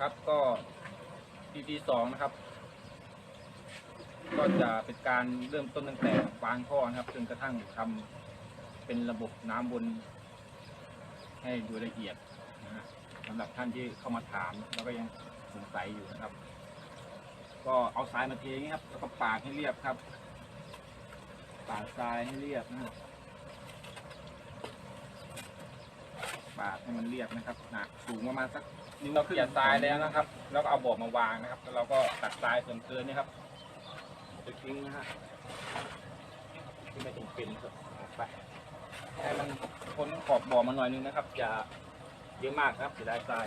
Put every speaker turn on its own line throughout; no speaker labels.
ครับก็ปีที่สองนะครับ ก็จะเป็นการเริ่มต้นตั้งแต่วางท่อนะครับจนกระทั่งทำเป็นระบบน้ำบนให้ดูละเอียดนะฮะสำหรับท่านที่เข้ามาถามแล้วก็ยังสงสัยอยู่นะครับ ก็เอาทรายมาเทอย่างนี้ครับ แล้วก็ปาดให้เรียบครับ ปาดทรายให้เรียบนะฮะปาดให้มันเรียบนะครับหนักสูงประมาณสัก เราเกลี่ยทรายแล้วนะครับ แล้วก็เอาบ่อมาวางนะครับ แล้วเราก็ตัดทรายส่วนเกินนี่ครับไปทิ้งนะฮะที่ไม่จำเป็นครับไปให้มันพ้นขอบบ่อมาหน่อยนึงนะครับ อย่าเยอะมากครับเสียดายทราย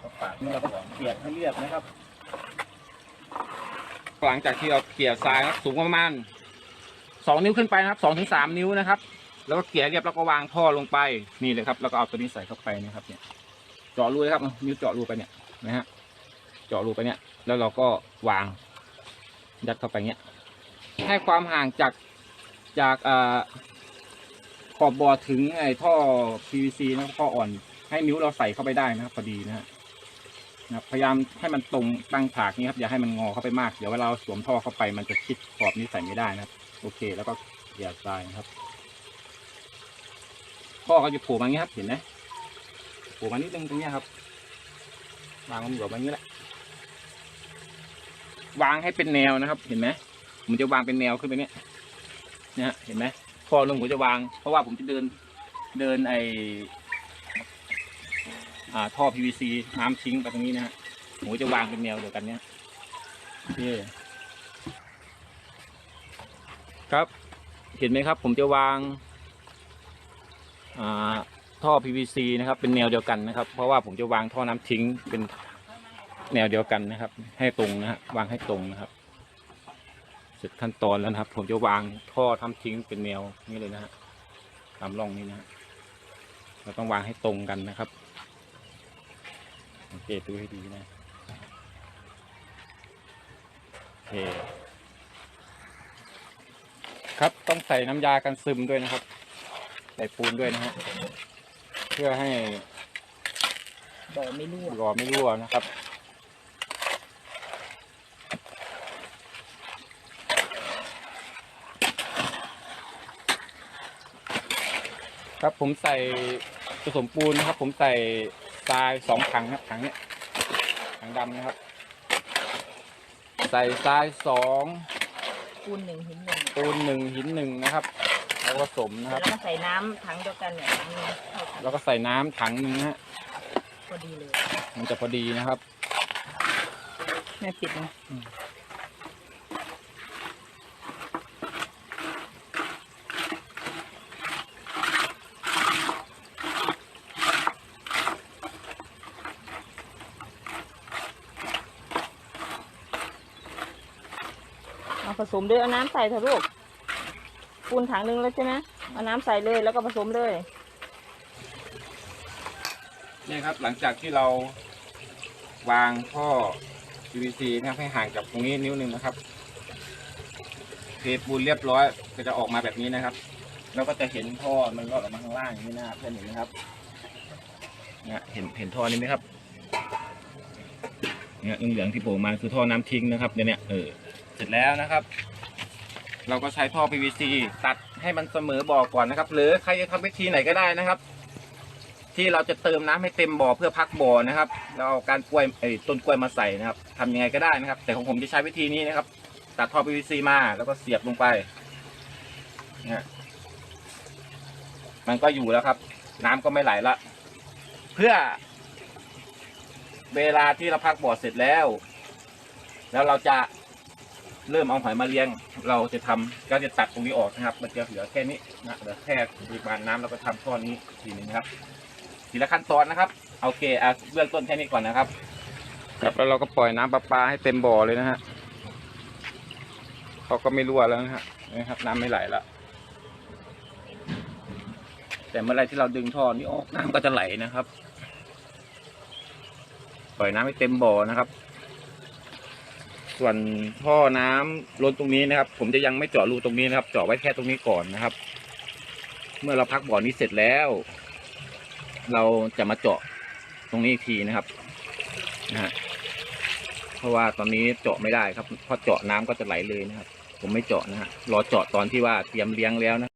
ก็ปาดนี่เราก็เกลี่ยให้เรียบนะครับ หลังจากที่เราเกลี่ยทรายครับสูงประมาณสองนิ้วขึ้นไปนะครับสองถึงสามนิ้วนะครับ แล้วก็เกลี่ยเรียบแล้วก็วางท่อลงไปนี่เลยครับ แล้วก็เอาตัวนี้ใส่เข้าไปนะครับเนี่ยเจาะรูเลยครับนิ้วเจาะรูไปเนี่ยนะฮะเจาะรูไปเนี่ย แล้วเราก็วางยัดเข้าไปเนี้ยให้ความห่างจากจากอ่าขอบบ่อถึงไอ้ท่อ PVC นะครับท่ออ่อน ให้นิ้วเราใส่เข้าไปได้นะครับพอดีนะฮะนะพยายามให้มันตรงตั้งฉากนี้ครับอย่าให้มันงอเข้าไปมาก เดี๋ยวเวลาเราสวมท่อเข้าไปมันจะชิดขอบนี้ใส่ไม่ได้นะครับ โอเค แล้วก็เกี่ยทรายนะครับ ท่อก็จะโผล่มาอย่างนี้ครับ เห็นไหมโผล่มานิดนึงตรงเนี้ยครับวางมันอยู่แบบนี้แหละ วางให้เป็นแนวนะครับ เห็นไหมผมจะวางเป็นแนวขึ้นไปเนี้ยนะฮะเห็นไหมท่อลงผมจะวาง เพราะว่าผมจะเดินเดินไออ่าท่อ PVC น้ำทิ้งไปตรงนี้นะฮะผมจะวางเป็นแนวเดียวกันเนี้ยโอเคครับ เห็นไหมครับ ผมจะวาง ท่อ PVC นะครับ เป็นแนวเดียวกันนะครับ เพราะว่าผมจะวางท่อน้ำทิ้งเป็นแนวเดียวกันนะครับ ให้ตรงนะฮะวางให้ตรงนะครับ เสร็จขั้นตอนแล้วนะครับ ผมจะวางท่อทำทิ้งเป็นแนวนี้เลยนะฮะตามร่องนี้นะฮะเราต้องวางให้ตรงกันนะครับสังเกตดูให้ดีนะโอเคครับต้องใส่น้ำยากันซึมด้วยนะครับ ใส่ปูนด้วยนะฮะเพื่อให้
บ่อไม่รั่ว
รอไม่รั่วนะครับ ครับผมใส่ผสมปูนนะครับ ผมใส่ทรายสองถังครับถังเนี้ยถังดำนะครับ ใส่ทรายสอง
ปูนหนึ่งหินหนึ่ง
ปูนหนึ่งหินหนึ่งนะครับแล้วก็ ผสมนะค
แล้
รับ
วก็ใส่น้ำถังเดียวกันเนี่ยถังหนึงเท่ากัน
แล้วก็ใส่น้ำถังหนึงนะฮะ
พอดีเลย
มันจะพอดีนะครับ
แม่ปิดนะเอาผสมด้วยเอาน้ำใส่เถอะลูก ปูนถังหนึ่งแล้วใช่ไหมเอาน้ำใส่เลยแล้วก็ผสมเลย
นี่ครับหลังจากที่เราวางท่อ PVC นะครับให้ห่างจากตรงนี้นิ้วหนึ่งนะครับเทปูนเรียบร้อยก็จะออกมาแบบนี้นะครับ แล้วก็จะเห็นท่อมันลอดออกมาข้างล่างอย่างนี้นะครับเพื่อนเห็นไหมครับเนี่ยเห็นเห็นท่อนี้ไหมครับเนี่ยเหลืองๆที่โผล่มาคือท่อน้ำทิ้งนะครับเนี่ยเนี่ยเออเสร็จแล้วนะครับ เราก็ใช้ท่อ PVC ตัดให้มันเสมอบ่อก่อนนะครับ หรือใครจะทำวิธีไหนก็ได้นะครับ ที่เราจะเติมน้ำให้เต็มบ่อเพื่อพักบ่อนะครับ เราเอาการกล้วยไอ้ต้นกล้วยมาใส่นะครับทำยังไงก็ได้นะครับ แต่ของผมจะใช้วิธีนี้นะครับ ตัดท่อ PVC มาแล้วก็เสียบลงไปนี่มันก็อยู่แล้วครับ น้ำก็ไม่ไหลละ เพื่อ เวลาที่เราพักบ่อเสร็จแล้ว แล้วเราจะ เริ่มเอาหอยมาเลี้ยง เราจะทำก็จะตัดตรงนี้ออกนะครับ มันจะเหลือแค่นี้นะเหลือแค่ปริมาณน้ำแล้วก็ทำท่อนนี้อีกทีหนึงครับ ทีละขั้นตอนนะครับโอเคอะเบื้องต้นแค่นี้ก่อนนะครับ ครับแล้วเราก็ปล่อยน้ำประปาให้เต็มบ่อเลยนะฮะเขาก็ไม่รั่วแล้วนะฮะนะครับ น้ำไม่ไหลแล้วแต่เมื่อไรที่เราดึงท่อนี้ออกน้ำก็จะไหลนะครับ ปล่อยน้ำให้เต็มบ่อนะครับ ส่วนท่อน้ำล้นตรงนี้นะครับ ผมจะยังไม่เจาะรูตรงนี้นะครับ เจาะไว้แค่ตรงนี้ก่อนนะครับ เมื่อเราพักบ่อนี้เสร็จแล้ว เราจะมาเจาะตรงนี้อีกทีนะครับนะฮะเพราะว่าตอนนี้เจาะไม่ได้ครับเพราะเจาะน้ำก็จะไหลเลยนะครับ ผมไม่เจาะนะฮะรอเจาะตอนที่ว่าเตรียมเลี้ยงแล้วนะ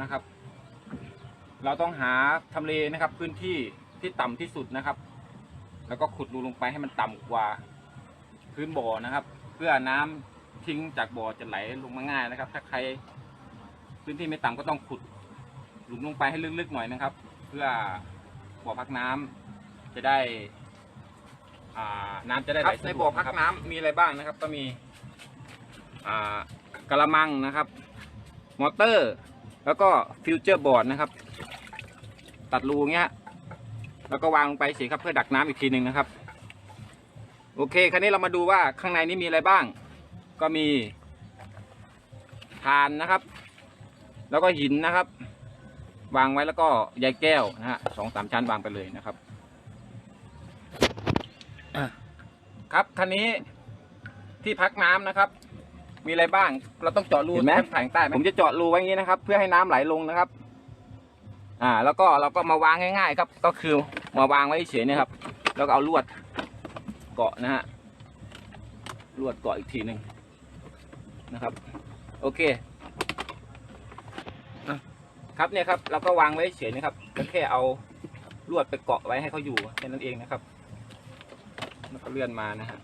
น้ำนะครับ เราต้องหาทำเลนะครับ พื้นที่ที่ต่ำที่สุดนะครับ แล้วก็ขุดรูลงไปให้มันต่ำกว่า พื้นบ่อนะครับ เพื่อน้ำทิ้งจากบ่อจะไหลลงมาง่ายนะครับ ถ้าใครพื้นที่ไม่ต่ำก็ต้องขุดหลุมลงไปให้ลึกๆหน่อยนะครับ เพื่อบ่อพักน้ำจะได้อ่าน้ำจะได้ไหลในบ่อพักน้ำมีอะไรบ้างนะครับ ก็มีอ่ากระมังนะครับ มอเตอร์ แล้วก็ฟิวเจอร์บอร์ดนะครับ ตัดรูเงี้ย แล้วก็วางลงไปเฉยครับเพื่อดักน้ำอีกทีหนึ่งนะครับ โอเค คราวนี้เรามาดูว่าข้างในนี้มีอะไรบ้าง ก็มีทานนะครับ แล้วก็หินนะครับ วางไว้แล้วก็ใยแก้วนะฮะสองสามชั้นวางไปเลยนะครับอะครับคันนี้ที่พักน้ำนะครับ มีอะไรบ้าง เราต้องเจาะรู
เห็นไหม
แผ่นแใต้ไหมผมจะเจาะรูไว้อย่างนี้นะครับ เพื่อให้น้ำไหลลงนะครับ อ่า แล้วก็เราก็มาวางง่ายๆครับ ก็คือมาวางไว้เฉยๆเนะครับ แล้วก็เอาลวดเกาะนะฮะลวดเกาะอีกทีหนึ่งนะครับ โอเคอะครับเนี่ยครับ เราก็วางไว้เฉยๆนะครับแล้วแค่เอาลวดไปเกาะไว้ให้เขาอยู่แค่นั้นเองนะครับ แล้วก็เลื่อนมานะฮะ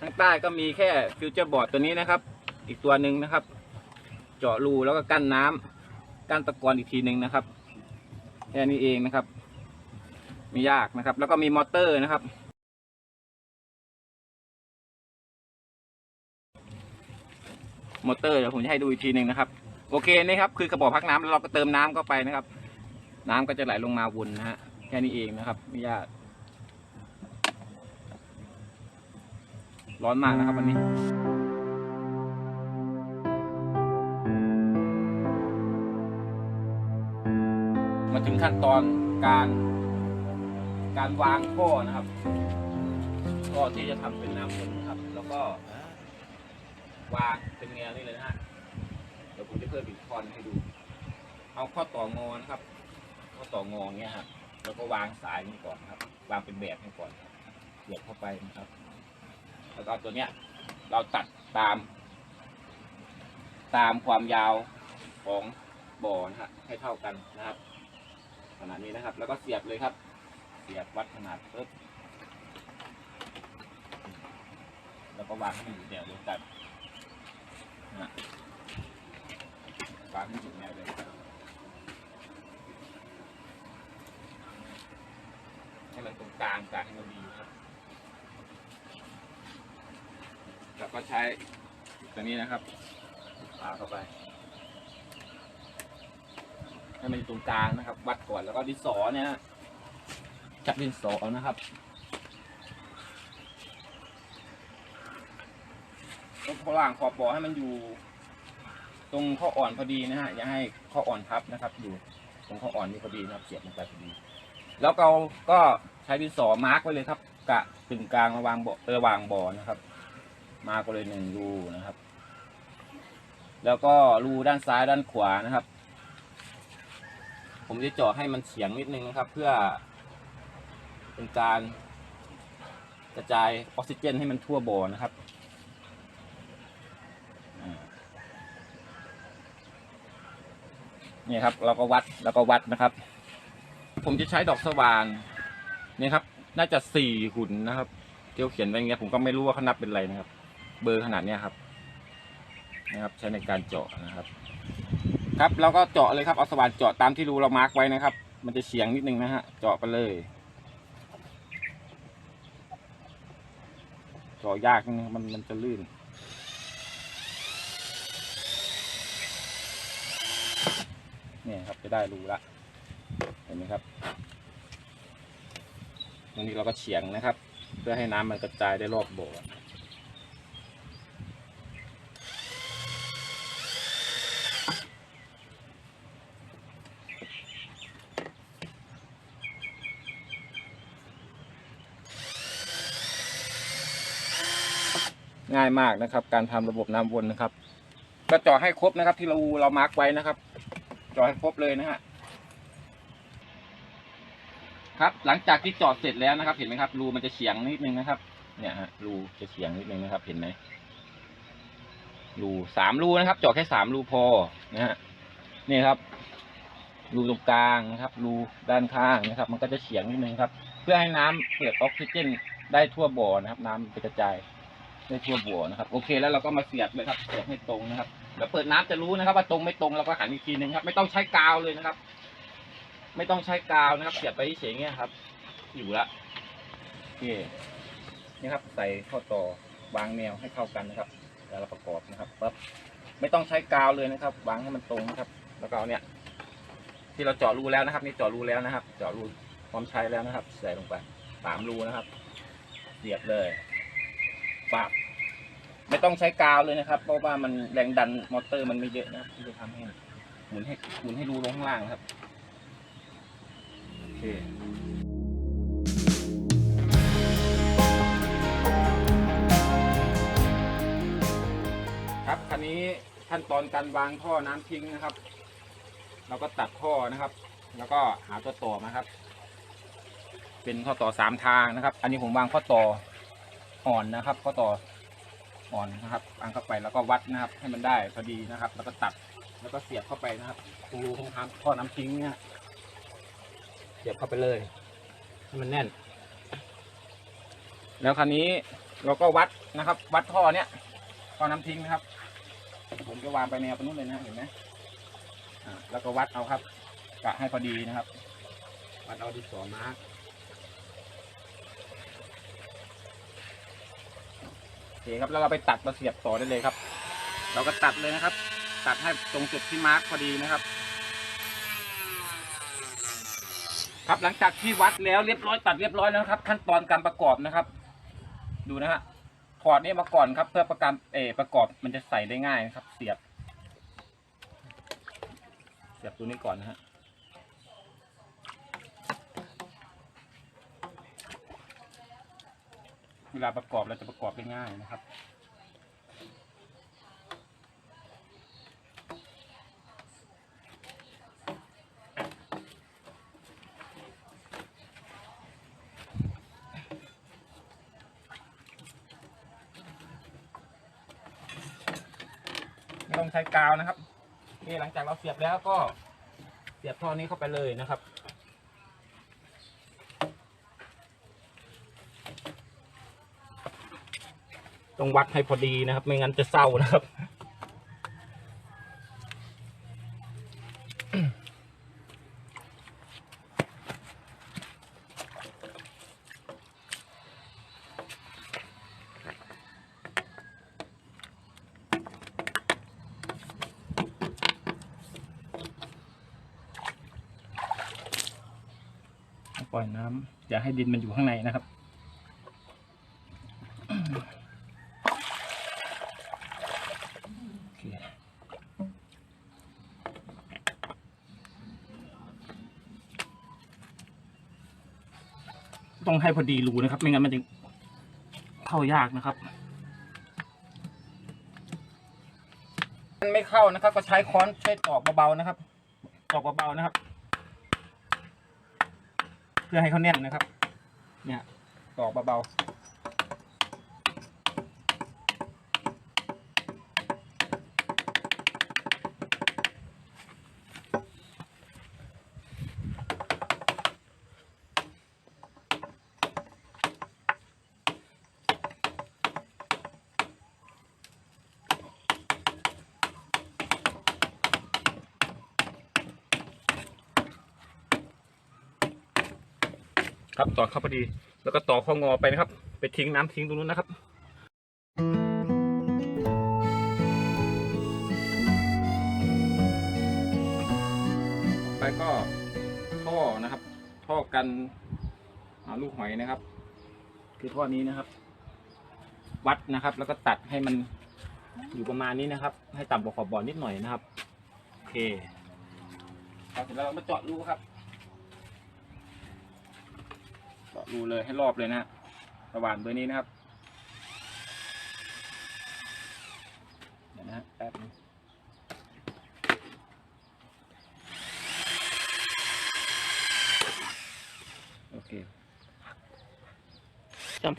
ข้างใต้ก็มีแค่ฟิวเจอร์บอร์ดตัวนี้นะครับ อีกตัวหนึ่งนะครับ เจาะรูแล้วก็กั้นน้ำกั้นตะกอนอีกทีหนึ่งนะครับแค่นี้เองนะครับ ไม่ยากนะครับ แล้วก็มีมอเตอร์นะครับ มอเตอร์เดี๋ยวผมจะให้ดูอีกทีหนึ่งนะครับ โอเคนี่ครับคือกระบอกพักน้ำแล้วเราก็เติมน้ำเข้าไปนะครับ น้ำก็จะไหลลงมาวนนะฮะแค่นี้เองนะครับ ไม่ยาก ร้อนมากนะครับวันนี้มาถึงขั้นตอนการการวางท่อนะครับท่อที่จะทำเป็นน้ำวนนะครับ แล้วก็วางเป็นแนวนี้เลยนะฮะเดี๋ยวผมจะเพิ่มอีกคอนให้ดู เอาข้อต่องอนะครับ ข้อต่องอเงี้ยครับแล้วก็วางสายนี้ก่อนครับ วางเป็นแบบนี้ก่อนครับเสียบเข้าไปนะครับ แล้วก็ตัวเนี้ยเราตัดตาม ตามความยาวของบ่อนะฮะให้เท่ากันนะครับขนาดนี้นะครับ แล้วก็เสียบเลยครับ เสียบวัดขนาดปึ๊บแล้วก็วางให้มันอยู่แนวเดียวกันนะวางให้อยู่แนวเดียวกันให้มันตรงกลางกลางให้มันดีครับ แล้วก็ใช้ตัวนี้นะครับปาเข้าไปให้มันอยู่ตรงกลางนะครับ วัดก่อนแล้วก็ดินสอเนี่ยจับดินสอนะครับตรงข้างล่างขอบบอให้มันอยู่ ตรงข้ออ่อนพอดีนะฮะอย่าให้ข้ออ่อนทับนะครับ อยู่ตรงข้ออ่อนนี่พอดีนะครับเสียบลงไปพอดี แล้วเราก็ใช้ดินสอมาร์กไว้เลยครับ กะกึ่งกลางระหว่างบ่อระหว่างบ่อนะครับ มาก็เลยหนึ่งรูนะครับ แล้วก็รูด้านซ้ายด้านขวานะครับ ผมจะเจาะให้มันเฉียงนิดนึงนะครับ เพื่อเป็นการกระจายออกซิเจนให้มันทั่วบ่อนะครับนี่ครับเราก็วัดแล้วก็วัดนะครับ ผมจะใช้ดอกสว่านนี่ครับ น่าจะสี่หุ่นนะครับที่เขาเขียนไว้อย่างเงี้ยผมก็ไม่รู้ว่าเขานับเป็นอะไรนะครับ เบอร์ขนาดเนี้ยครับนะครับ ใช้ในการเจาะนะครับ ครับเราก็เจาะเลยครับเอาสว่านเจาะตามที่รูเรามาร์กไว้นะครับ มันจะเฉียงนิดนึงนะฮะเจาะไปเลยเจาะยากนิดนึงมันมันจะลื่นเนี่ยครับจะได้รูละเห็นไหมครับตรงนี้เราก็เฉียงนะครับ เพื่อให้น้ำมันกระจายได้รอบบ่อายมากนะครับ การทำระบบน้ำวนนะครับ ก็เจาะให้ครบนะครับ ที่เราเรามาร์กไว้นะครับเจาะให้ครบเลยนะฮะครับ หลังจากที่เจาะเสร็จแล้วนะครับ เห็นไหมครับ รูมันจะเฉียงนิดนึงนะครับ เนี่ยฮะรูจะเฉียงนิดนึงนะครับ เห็นไหมรูสามรูนะครับเจาะแค่สามรูพอนะฮะนี่ครับ รูตรงกลางนะครับ รูด้านข้างนะครับ มันก็จะเฉียงนิดนึงครับ เพื่อให้น้ำเปิดออกซิเจนได้ทั่วบ่อนะครับ น้ำไปกระจาย ได้ทั่วบ่อนะครับ โอเคแล้วเราก็มาเสียบเลยครับเสียบให้ตรงนะครับแล้วเปิดน้ำจะรู้นะครับ ว่าตรงไม่ตรงเราก็หันอีกทีนึงครับ ไม่ต้องใช้กาวเลยนะครับ ไม่ต้องใช้กาวนะครับ เสียบไปเฉยๆเงี้ยครับ อยู่ละโอเคนี่ครับ ใส่ข้อต่อวางแนวให้เข้ากันนะครับ แล้วเราประกอบนะครับปั๊บไม่ต้องใช้กาวเลยนะครับ วางให้มันตรงนะครับ แล้วก็เอาเนี่ย ที่เราเจาะรูแล้วนะครับ นี่เจาะรูแล้วนะครับ เจาะรูพร้อมใช้แล้วนะครับ ใส่ลงไปสามรูนะครับ เสียบเลย ปับไม่ต้องใช้กาวเลยนะครับ เพราะว่ามันแรงดันมอเตอร์มันไม่เยอะนะครับที่จะทำให้หมุนให้หมุนให้รูลงข้างล่างครับโอเคครับคันนี้ขั้นตอนการวางท่อน้ำทิ้งนะครับ เราก็ตัดท่อนะครับ แล้วก็หาตัวต่อมาครับ เป็นข้อต่อสามทางนะครับ อันนี้ผมวางข้อต่อ อ่อนนะครับข้อต่ออ่อนนะครับวางเข้าไปแล้วก็วัดนะครับ ให้มันได้พอดีนะครับ แล้วก็ตัดแล้วก็เสียบเข้าไปนะครับตรงรูของทางท่อน้ำทิ้งเนี่ยเสียบเข้าไปเลยให้มันแน่น แล้วคราวนี้เราก็วัดนะครับ วัดท่อเนี้ยท่อน้ำทิ้งนะครับ ผมจะวางไปแนวไปนู้นเลยนะเห็นไหมอ่าแล้วก็วัดเอาครับกะให้พอดีนะครับ วัดเอาที่สอมาร์กโอ เคครับแล้วเราไปตัดมาเสียบต่อได้เลยครับ เราก็ตัดเลยนะครับ ตัดให้ตรงจุดที่มาร์กพอดีนะครับ ครับหลังจากที่วัดแล้วเรียบร้อยตัดเรียบร้อยแล้วนะครับ ขั้นตอนการประกอบนะครับ ดูนะฮะถอดนี่มาก่อนครับเพื่อประกันเออประกอบมันจะใส่ได้ง่ายนะครับ เสียบ เสียบตัวนี้ก่อนนะฮะ เวลาประกอบเราจะประกอบได้ง่ายนะครับ ไม่ต้องใช้กาวนะครับนี่หลังจากเราเสียบแล้วก็เสียบท่อนี้เข้าไปเลยนะครับ ต้องวัดให้พอดีนะครับ ไม่งั้นจะเศร้านะครับ ปล่อยน้ำอย่าให้ดินมันอยู่ข้างในนะครับ ต้องให้พอดีรูนะครับ ไม่งั้นมันจะเข้ายากนะครับมันไม่เข้านะครับ ก็ใช้ค้อนใช้ตอกเบาๆนะครับตอกเบาๆนะครับ เพื่อให้เขาแน่นนะครับ เนี่ยตอกเบาๆ ครับต่อเข้าพอดี แล้วก็ต่อข้องอไปนะครับ ไปทิ้งน้ำทิ้งตรงนู้นนะครับไปก็ท่อนะครับ ท่อกันลูกหอยนะครับ คือท่อนี้นะครับ วัดนะครับ แล้วก็ตัดให้มันอยู่ประมาณนี้นะครับ ให้ต่ำกว่าขอบบ่อนิดหน่อยนะครับ โอเคพอเสร็จแล้วเรามาเจาะรูครับ เจาะ รูเลยให้รอบเลยนะฮะสว่านเบอร์นี้นะครับป๊บนึงโอเค
ครับ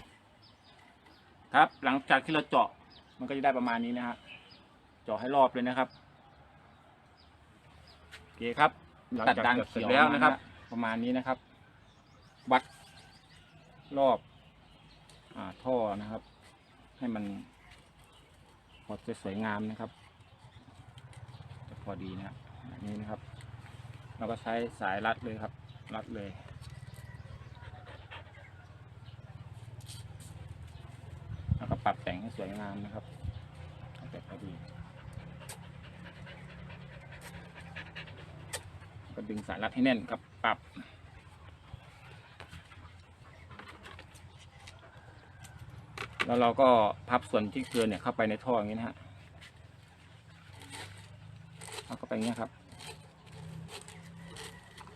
ครับหลังจากที่เราเจาะมันก็จะได้ประมาณนี้นะฮะเจาะให้รอบเลยนะครับโอเคครับตัดดังเสร็จแล้วนะครับ ประมาณนี้นะครับ วัด รอบอท่อนะครับ ให้มันพอจะสวยงามนะครับจะพอดีนะครับแบบนี้นะครับ เราก็ใช้สายรัดเลยครับ รัดเลยแล้วก็ปรับแต่งให้สวยงามนะครับแต่พอดีก็ดึงสายรัดให้แน่นครับปรับ แล้วเราก็พับส่วนที่เกินเนี่ยเข้าไปในท่ออย่างนี้นะฮะเอาเข้าไปอย่างนี้ยครับ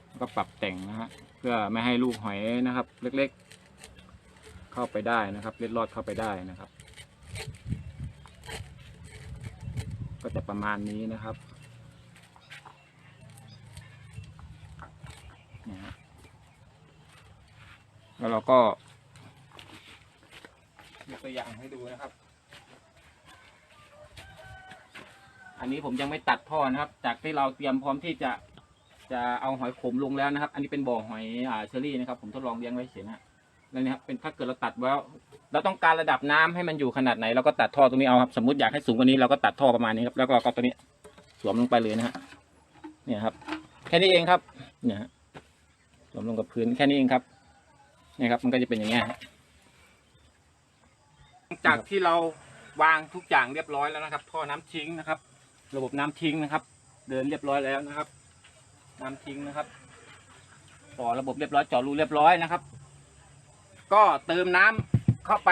แล้วก็ปรับแต่งนะฮะเพื่อไม่ให้ลูกหอยนะครับ เล็กๆ เข้าไปได้นะครับ เล็ดลอดเข้าไปได้นะครับ ก็จะประมาณนี้นะครับนี่ฮะแล้วเราก็ ตัวอย่างให้ดูนะครับ อันนี้ผมยังไม่ตัดท่อนะครับ จากที่เราเตรียมพร้อมที่จะจะเอาหอยขมลงแล้วนะครับ อันนี้เป็นบ่อหอยอ่าเชอรี่นะครับ ผมทดลองเลี้ยงไว้เฉยนะแล้วนี่ครับเป็นถ้าเกิดเราตัดแล้วเราต้องการระดับน้ำให้มันอยู่ขนาดไหนเราก็ตัดท่อตรงนี้เอาครับสมมติอยากให้สูงกว่านี้เราก็ตัดท่อประมาณนี้ครับแล้วก็ก็ตัวนี้สวมลงไปเลยนะฮะเนี่ยครับ แค่นี้เองครับ เนี่ยฮะสวมลงกับพื้นแค่นี้เองครับ เนี่ยครับ มันก็จะเป็นอย่างเงี้ย จากที่เราวางทุกอย่างเรียบร้อยแล้วนะครับท่อน้ำทิ้งนะครับ ระบบน้ำทิ้งนะครับ เดินเรียบร้อยแล้วนะครับ น้ำทิ้งนะครับต่อระบบเรียบร้อยเจาะรูเรียบร้อยนะครับ ก็เติมน้ำเข้าไป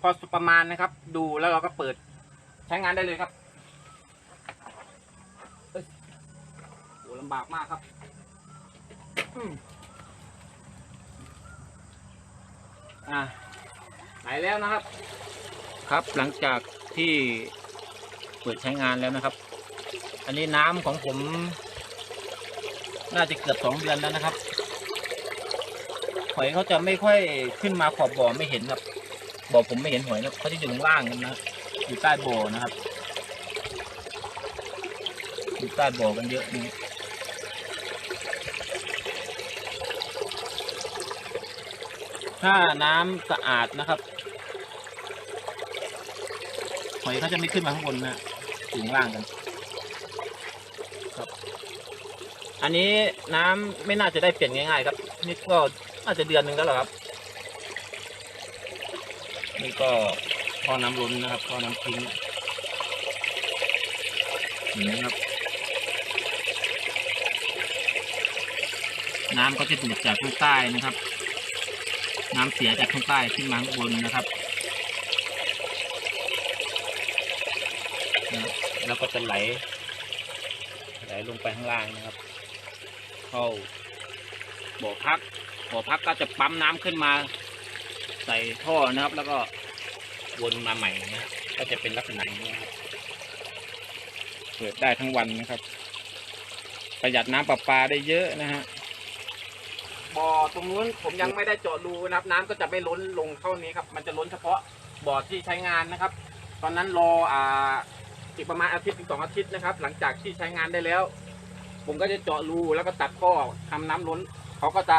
พอประมาณนะครับ ดูแล้วเราก็เปิดใช้งานได้เลยครับเอ้โหลำบากมากครับอืมอ่า ไหลแล้วนะครับ ครับหลังจากที่เปิดใช้งานแล้วนะครับ อันนี้น้ำของผม น่าจะเกือบสองเดือนแล้วนะครับหอยเขาจะไม่ค่อยขึ้นมาขอบบ่อไม่เห็นครับบ่อผมไม่เห็นหอยนะเขาจะอยู่ข้างล่างกันนะอยู่ใต้บ่อนะครับอยู่ใต้บ่อกันเยอะนี่ ถ้าน้ำสะอาดนะครับหอยเขาจะไม่ขึ้นมาข้างบนนะอยู่ข้างล่างกัน ครับ อันนี้น้ำไม่น่าจะได้เปลี่ยนง่ายๆ ครับ นี่ก็น่าจะเดือนหนึ่งแล้วหรอครับ นี่ก็ท่อน้ำล้นนะครับท่อน้ำทิ้งเห็นไหมครับ น้ำก็จะดูดจากข้างใต้นะครับ น้ำเสียจากข้างใต้ขึ้นมาข้างบนนะครับแล้วก็จะไหล ไหลลงไปข้างล่างนะครับ เข้าบ่อพักบ่อพักก็จะปั๊มน้ำขึ้นมา ใส่ท่อนะครับ แล้วก็วนมาใหม่นะก็จะเป็นลักษณะอย่างนี้ครับเปิดได้ทั้งวันนะครับ ประหยัดน้ำประปาได้เยอะนะฮะ บ่อตรงนู้นผมยังไม่ได้เจาะรูนะครับ น้ำก็จะไม่ล้นลงเท่านี้ครับ มันจะล้นเฉพาะบ่อที่ใช้งานนะครับ ตอนนั้นรออ่าอีกประมาณอาทิตย์ถึงสองอาทิตย์นะครับ หลังจากที่ใช้งานได้แล้ว ผมก็จะเจาะรูแล้วก็ตัดข้อทำน้ำล้น เขาก็จะ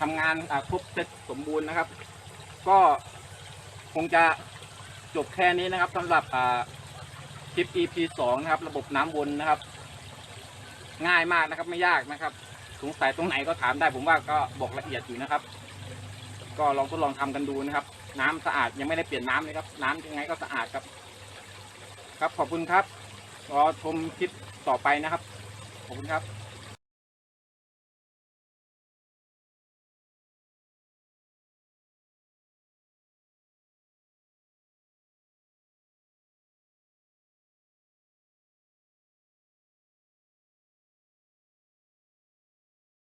ทำงานอ่าครบเสร็จสมบูรณ์นะครับ ก็คงจะจบแค่นี้นะครับสำหรับอ่าคลิป EP สองนะครับ ระบบน้ำวนนะครับ ง่ายมากนะครับไม่ยากนะครับ สงสัยตรงไหนก็ถามได้ผมว่าก็บอกละเอียดอยู่นะครับ ก็ลองทดลองทำกันดูนะครับ น้ำสะอาดยังไม่ได้เปลี่ยนน้ำเลยครับ น้ำยังไงก็สะอาดครับ ครับขอบคุณครับรอชมคลิปต่อไปนะครับ ขอบคุณครับ